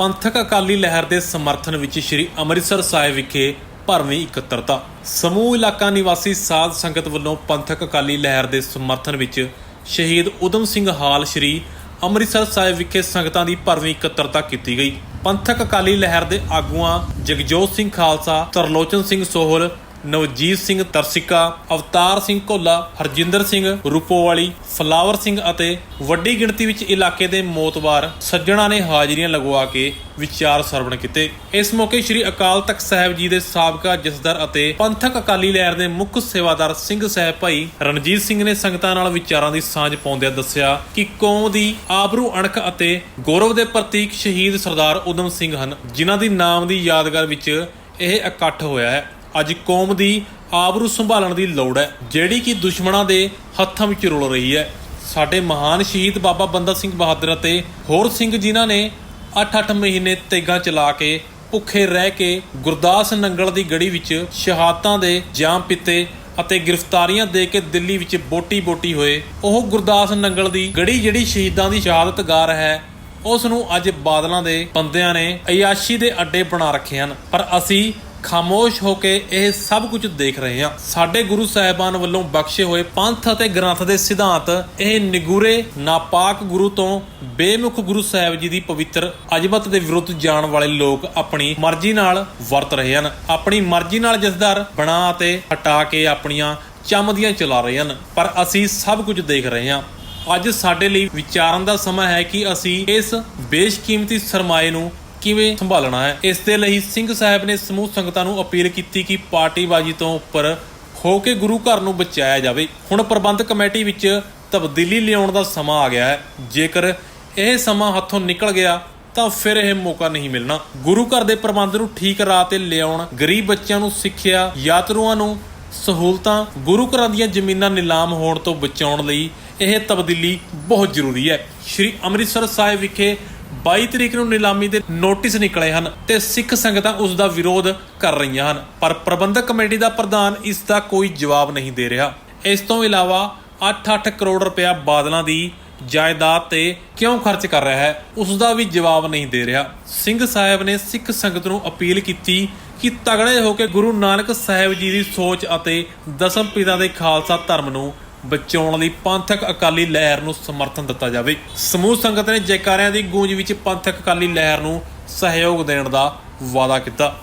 ਪੰਥਕ ਅਕਾਲੀ ਲਹਿਰ ਦੇ ਸਮਰਥਨ ਵਿੱਚ ਸ੍ਰੀ ਅੰਮ੍ਰਿਤਸਰ ਸਾਹਿਬ ਵਿਖੇ ਭਰਵੀਂ ਇਕੱਤਰਤਾ। ਸਮੂਹ ਇਲਾਕਾ ਨਿਵਾਸੀ ਸਾਧ ਸੰਗਤ ਵੱਲੋਂ ਪੰਥਕ ਅਕਾਲੀ ਲਹਿਰ ਦੇ ਸਮਰਥਨ ਵਿੱਚ ਸ਼ਹੀਦ ਉਦਮ ਸਿੰਘ ਹਾਲ ਸ੍ਰੀ ਅੰਮ੍ਰਿਤਸਰ ਸਾਹਿਬ ਵਿਖੇ ਸੰਗਤਾਂ ਦੀ ਭਰਵੀਂ ਇਕੱਤਰਤਾ ਕੀਤੀ ਗਈ। ਪੰਥਕ ਅਕਾਲੀ ਲਹਿਰ ਦੇ ਆਗੂਆਂ ਜਗਜੋਤ ਸਿੰਘ ਖਾਲਸਾ, ਤਰਲੋਚਨ ਸਿੰਘ ਸੋਹਲ ਨਵਜੀਤ ਸਿੰਘ ਤਰਸਿਕਾ, ਅਵਤਾਰ ਸਿੰਘ ਕੋਲਾ ਹਰਜਿੰਦਰ ਸਿੰਘ ਰੂਪੋਵਾਲੀ, ਫਲਾਵਰ ਸਿੰਘ ਅਤੇ ਵੱਡੀ ਗਿਣਤੀ ਵਿੱਚ ਇਲਾਕੇ ਦੇ ਮੋਤਬਾਰ ਸੱਜਣਾ ਨੇ ਹਾਜ਼ਰੀਆਂ ਲਗਵਾ ਕੇ ਵਿਚਾਰ ਸਰਵਣ ਕੀਤੇ। ਇਸ ਮੌਕੇ ਸ੍ਰੀ ਅਕਾਲ ਤਖਤ ਸਾਹਿਬ ਜੀ ਦੇ ਸਾਬਕਾ ਜਥੇਦਾਰ ਅਤੇ ਪੰਥਕ ਅਕਾਲੀ ਲਹਿਰ ਦੇ ਮੁੱਖ ਸੇਵਾਦਾਰ ਸਿੰਘ ਸਾਹਿਬ ਭਾਈ ਰਣਜੀਤ ਸਿੰਘ ਨੇ ਸੰਗਤਾਂ ਨਾਲ ਵਿਚਾਰਾਂ ਦੀ ਸਾਂਝ ਪਾਉਂਦਿਆਂ ਦੱਸਿਆ ਕਿ ਕੌਮ ਦੀ ਆਬਰੂ ਅਣਖ ਅਤੇ ਗੌਰਵ ਦੇ ਪ੍ਰਤੀਕ ਸ਼ਹੀਦ ਸਰਦਾਰ ਉਦਮ ਸਿੰਘ ਹਨ, ਜਿਨ੍ਹਾਂ ਦੀ ਨਾਮ ਦੀ ਯਾਦਗਾਰ ਵਿੱਚ ਇਹ ਇਕੱਠ ਹੋਇਆ ਹੈ। ਅੱਜ ਕੌਮ ਦੀ ਆਬਰੂ ਸੰਭਾਲਣ ਦੀ ਲੋੜ ਹੈ, ਜਿਹੜੀ ਕਿ ਦੁਸ਼ਮਣਾਂ ਦੇ ਹੱਥਾਂ ਵਿੱਚ ਰੁਲ ਰਹੀ ਹੈ। ਸਾਡੇ ਮਹਾਨ ਸ਼ਹੀਦ ਬਾਬਾ ਬੰਦਾ ਸਿੰਘ ਬਹਾਦਰ ਅਤੇ ਹੋਰ ਸਿੰਘ ਜਿਨ੍ਹਾਂ ਨੇ 8-8 ਮਹੀਨੇ ਤੇਗਾਂ ਚਲਾ ਕੇ, ਭੁੱਖੇ ਰਹਿ ਕੇ, ਗੁਰਦਾਸ ਨੰਗਲ ਦੀ ਗੜੀ ਵਿੱਚ ਸ਼ਹਾਦਤਾਂ ਦੇ ਜਾਮ ਪਿੱਤੇ ਅਤੇ ਗ੍ਰਿਫਤਾਰੀਆਂ ਦੇ ਕੇ ਦਿੱਲੀ ਵਿੱਚ ਬੋਟੀ-ਬੋਟੀ ਹੋਏ, ਉਹ ਗੁਰਦਾਸ ਨੰਗਲ ਦੀ ਗੜੀ ਜਿਹੜੀ ਸ਼ਹੀਦਾਂ ਦੀ ਸ਼ਹਾਦਤ ਗਾਰ ਹੈ, ਉਸ ਨੂੰ ਅੱਜ ਬਾਦਲਾਂ ਦੇ ਬੰਦਿਆਂ ਨੇ ਅਯਾਸ਼ੀ ਦੇ ਅੱਡੇ ਬਣਾ ਰੱਖੇ ਹਨ। ਪਰ ਅਸੀਂ ਖਾਮੋਸ਼ ਹੋ ਕੇ ਇਹ ਸਭ ਕੁਝ ਦੇਖ ਰਹੇ ਹਾਂ। ਸਾਡੇ ਗੁਰੂ ਸਾਹਿਬਾਨ ਵੱਲੋਂ ਬਖਸ਼ੇ ਹੋਏ ਪੰਥ ਅਤੇ ਗ੍ਰੰਥ ਦੇ ਸਿਧਾਂਤ, ਇਹ ਨਿਗੂਰੇ, ਨਾਪਾਕ ਗੁਰੂ ਤੋਂ ਬੇਮੁਖ ਗੁਰੂ ਸਾਹਿਬ ਜੀ ਦੀ ਪਵਿੱਤਰ ਅਜਮਤ ਦੇ ਵਿਰੁੱਧ ਜਾਣ ਵਾਲੇ ਲੋਕ ਆਪਣੀ ਮਰਜ਼ੀ ਨਾਲ ਵਰਤ ਰਹੇ ਹਨ। ਆਪਣੀ ਮਰਜ਼ੀ ਨਾਲ ਜਥੇਦਾਰ ਬਣਾ ਅਤੇ ਹਟਾ ਕੇ ਆਪਣੀਆਂ ਚਮਦੀਆਂ ਚਲਾ ਰਹੇ ਹਨ। ਪਰ ਅਸੀਂ ਸਭ ਕੁਝ ਦੇਖ ਰਹੇ ਹਾਂ। ਅੱਜ ਸਾਡੇ ਲਈ ਵਿਚਾਰਨ ਦਾ ਸਮਾਂ ਹੈ ਕਿ ਅਸੀਂ ਇਸ ਬੇਸ਼ਕੀਮਤੀ ਸਰਮਾਏ ਨੂੰ ਕਿਵੇਂ ਸੰਭਾਲਣਾ ਹੈ? ਇਸ ਦੇ ਲਈ ਸਿੰਘ ਸਾਹਿਬ ਨੇ ਸਮੂਹ ਸੰਗਤਾਂ ਨੂੰ ਅਪੀਲ ਕੀਤੀ ਕਿ ਪਾਰਟੀਬਾਜ਼ੀ ਤੋਂ ਉੱਪਰ ਹੋ ਕੇ ਗੁਰੂ ਘਰ ਨੂੰ ਬਚਾਇਆ ਜਾਵੇ। ਹੁਣ ਪ੍ਰਬੰਧਕ ਕਮੇਟੀ ਵਿੱਚ ਤਬਦੀਲੀ ਲਿਆਉਣ ਦਾ ਸਮਾਂ ਆ ਗਿਆ ਹੈ। ਜੇਕਰ ਇਹ ਸਮਾਂ ਹੱਥੋਂ ਨਿਕਲ ਗਿਆ, ਤਾਂ ਫਿਰ ਇਹ ਮੌਕਾ ਨਹੀਂ ਮਿਲਣਾ। ਗੁਰੂ ਘਰ ਦੇ ਪ੍ਰਬੰਧ ਨੂੰ ਠੀਕ ਰਾਹ ਤੇ ਲਿਆਉਣ, ਗਰੀਬ ਬੱਚਿਆਂ ਨੂੰ ਸਿੱਖਿਆ, ਯਾਤਰੂਆਂ ਨੂੰ ਸਹੂਲਤਾਂ, ਗੁਰੂ ਘਰਾਂ ਦੀਆਂ ਜ਼ਮੀਨਾਂ ਨਿਲਾਮ ਹੋਣ ਤੋਂ ਬਚਾਉਣ ਲਈ ਇਹ ਤਬਦੀਲੀ ਬਹੁਤ ਜ਼ਰੂਰੀ ਹੈ। ਸ਼੍ਰੀ ਅੰਮ੍ਰਿਤਸਰ ਸਾਹਿਬ ਵਿਖੇ 22 ਤਰੀਕ ਨੂੰ ਨਿਲਾਮੀ ਦੇ ਨੋਟਿਸ ਨਿਕਲੇ ਹਨ ਤੇ ਸਿੱਖ ਸੰਗਤਾਂ ਉਸ ਦਾ ਵਿਰੋਧ ਕਰ ਰਹੀਆਂ ਹਨ। ਪਰ ਪ੍ਰਬੰਧਕ ਕਮੇਟੀ ਦਾ ਪ੍ਰਧਾਨ ਇਸ ਦਾ ਕੋਈ ਜਵਾਬ ਨਹੀਂ ਦੇ ਰਿਹਾ। ਇਸ ਤੋਂ ਇਲਾਵਾ 8-8 ਕਰੋੜ ਰੁਪਇਆ ਬਾਦਲਾਂ ਦੀ ਜਾਇਦਾਦ ਤੇ ਕਿਉਂ ਖਰਚ ਕਰ ਰਿਹਾ ਹੈ, ਉਸ ਦਾ ਵੀ ਜਵਾਬ ਨਹੀਂ ਦੇ ਰਿਹਾ। ਸਿੰਘ ਸਾਹਿਬ ਨੇ ਸਿੱਖ ਸੰਗਤ ਨੂੰ ਅਪੀਲ ਕੀਤੀ ਕਿ ਤਗੜੇ ਹੋ ਕੇ ਗੁਰੂ ਨਾਨਕ ਸਾਹਿਬ ਜੀ ਦੀ ਸੋਚ ਅਤੇ ਦਸਮ ਪਿਤਾ ਦੇ ਖਾਲਸਾ ਧਰਮ ਨੂੰ ਬਚਾਉਣ ਲਈ ਪੰਥਕ ਅਕਾਲੀ ਲਹਿਰ ਨੂੰ ਸਮਰਥਨ ਦਿੱਤਾ ਜਾਵੇ। ਸਮੂਹ ਸੰਗਤ ਨੇ ਜੈਕਾਰਿਆਂ ਦੀ ਗੂੰਜ ਵਿੱਚ ਪੰਥਕ ਅਕਾਲੀ ਲਹਿਰ ਨੂੰ ਸਹਿਯੋਗ ਦੇਣ ਦਾ ਵਾਅਦਾ ਕੀਤਾ।